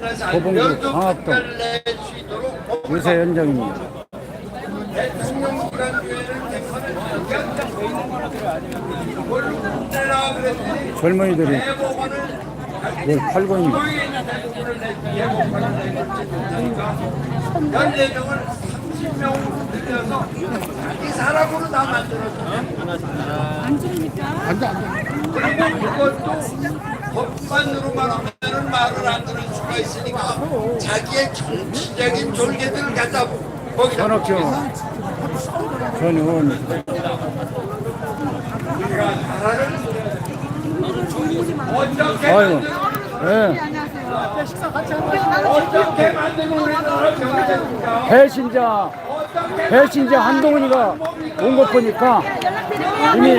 고봉구 광학동 유세 현장입니다. 젊은이들이 뭘 팔고 있는 연대명을 30명 들여서 자기 사람으로 다 만들었어요. 그리고 그것도 법관으로만 하면은 말을 안 들을 수가 있으니까 자기의 정치적인 졸개들을 갖다 거기다 현업경 전 의원입니다. 어떻게 아이고, 예. 어떻게 만들면 우리 나라 병이 배신자, 배신자. 한동훈이가 온 것 보니까 이미,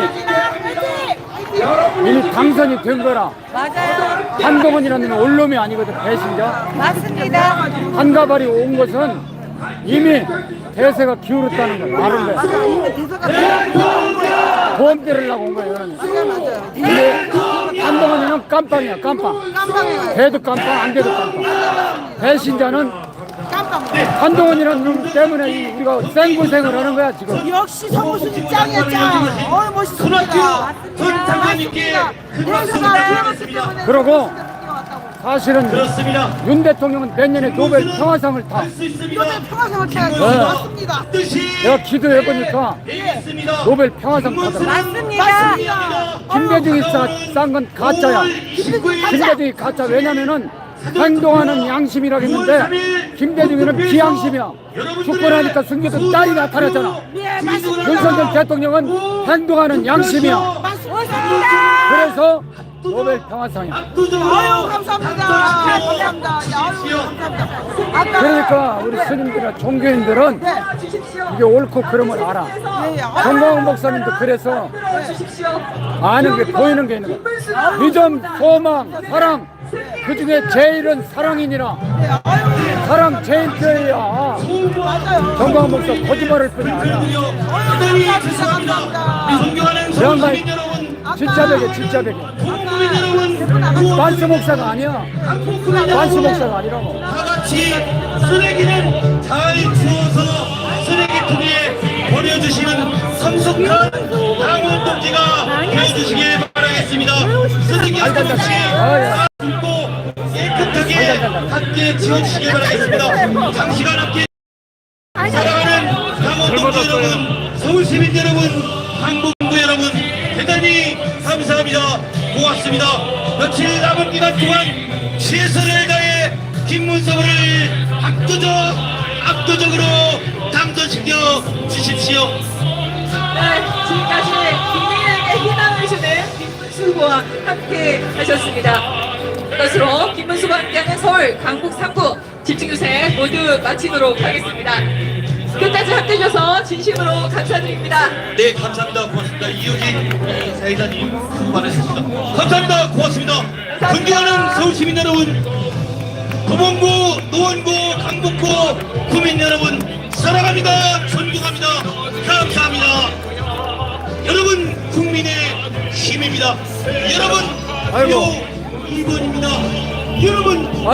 이미 당선이 된 거라. 맞아요. 한동훈이라는 원룸이 아니거든, 배신자. 맞습니다. 한가발이 온 것은 이미 대세가 기울었다는 걸 말을 해. 보험 때리려고 온 거예요, 이거는. 근데 한동훈이는 깜빵이야, 깜빵. 깜빡이에요. 돼도 깜빵, 안 돼도 깜빵. 배신자는 깜빡. 한동훈이라는 놈 때문에 이- 우리가 생고생을 하는 거야, 지금. 역시 성무수님 짱이야 짱. 어이 멋있습니다. 전 장관님께 대사가 들어갔기 때문에 그러고 사실은 그렇습니다. 윤 대통령은 몇 년에 노벨 평화상을 타. 수 있습니다. 이번에 평화상을 타야지. 네. 맞습니다. 뜻이 내가 기도해 보니까 있습니다. 노벨 평화상 타더라. 맞습니다. 김대중이 싼건 가짜야. 김대중이 가짜. 왜냐면은 행동하는 양심이라고 했는데 김대중이는 비양심이야. 죽고 나니까 승계도 딸이 나타났잖아. 윤석열 대통령은 행동하는 양심이야. 맞습니다. 그래서 노벨 평화상이야. 아유 감사합니다. 감사합니다. 아유 감사합니다. 아까 그러니까 우리 스님들이나 종교인들은 이게 옳고 그름을 알아. 예, 예. 정광훈 목사님도 그래서 아는 게 보이는 게 있는 거야. 믿음, 소망, 사랑 그 중에 제일은 사랑이니라. 사랑 제일 교회야. 정광훈 목사 거짓말할 뿐이 아니야. 여러분, 진짜 베개, 진짜 여러분, 반스 목사가 아니야. 반스 목사가 아니라고. 다 같이 쓰레기는 잘 주워서 쓰레기통에 버려주시는 성숙한 당원 동지가 되어주시길 바라겠습니다. 쓰레기 한 번씩 함께 지워주시길 바라겠습니다. 장시간 함께 사랑하는 동지 여러분, 서울 시민 여러분, 한국구 여러분, 대단히 감사합니다. 고맙습니다. 며칠 남은 기간 동안 최선을 다해 김문성을 압도적, 압도적으로 당선시켜 주십시오. 네, 지금까지 국민에게 희망을 주는 김문수 후보와 함께 하셨습니다. 이것으로 김문수와 함께하는 서울 강북 3구 집중유세 모두 마치도록 하겠습니다. 끝까지 함께 해주셔서 진심으로 감사드립니다. 네, 감사합니다. 고맙습니다. 이효진 사회자님 수고 많으셨습니다. 감사합니다. 고맙습니다. 존경하는 서울 시민 여러분, 도봉구, 노원구, 강북구 구민 여러분, 사랑합니다. 존경합니다. 감사합니다. 여러분, 국민의 힘입니다. 여러분, 아이고. 표 2번입니다. 여러분,